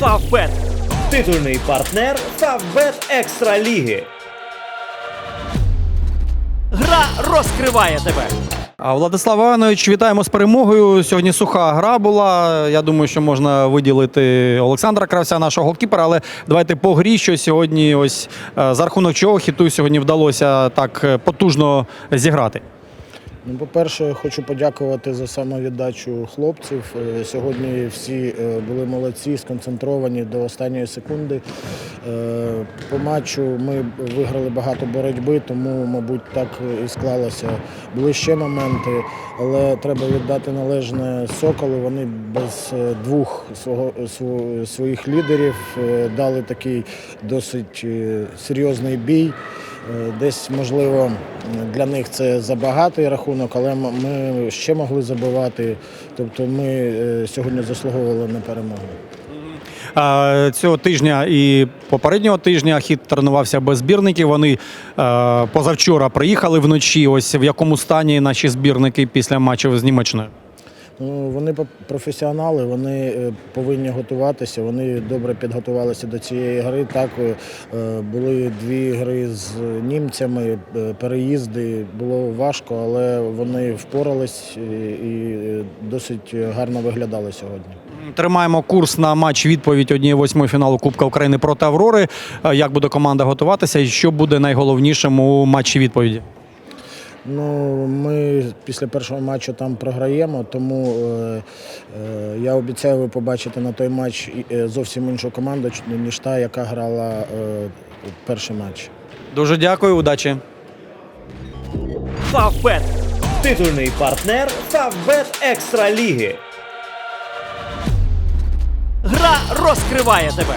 Фавбет. Титульний партнер Фавбет Екстра Ліги. Гра розкриває тебе. А Владислав Іванович, вітаємо з перемогою. Сьогодні суха гра була. Я думаю, що можна виділити Олександра Кравця, нашого голкіпера. Але давайте по грі, що сьогодні, ось е, за рахунок чого хіту сьогодні вдалося так е, потужно зіграти. Ну, по-перше, хочу подякувати за самовіддачу хлопців. Е, Сьогодні всі е, були молодці, сконцентровані до останньої секунди. Е, По матчу ми виграли багато боротьби, тому, мабуть, так і склалося. Були ще моменти, але треба віддати належне Соколу. Вони без двох своїх лідерів дали такий досить серйозний бій. Е, Десь, можливо, для них це забагатий рахунок, але ми ще могли забивати. Тобто ми е, сьогодні заслуговували на перемогу. Цього тижня і попереднього тижня хід тренувався без збірників. Вони е, позавчора приїхали вночі. Ось в якому стані наші збірники після матчів з Німеччиною. Ну, вони професіонали, вони е, повинні готуватися. Вони добре підготувалися до цієї гри. Так е, були дві гри з німцями, е, переїзди. Було важко, але вони впорались і, досить гарно виглядали сьогодні. Тримаємо курс на матч відповідь однієї восьмої фіналу Кубка України проти Аврори. Як буде команда готуватися і що буде найголовнішим у матчі відповіді? Ну, ми після першого матчу там програємо, тому е, е, я обіцяю ви побачити на той матч е, зовсім іншу команду, ніж та, яка грала е, перший матч. Дуже дякую, удачі. Фавбет. Титульний партнер Фавбет Екстра Ліги. Гра розкриває тебе.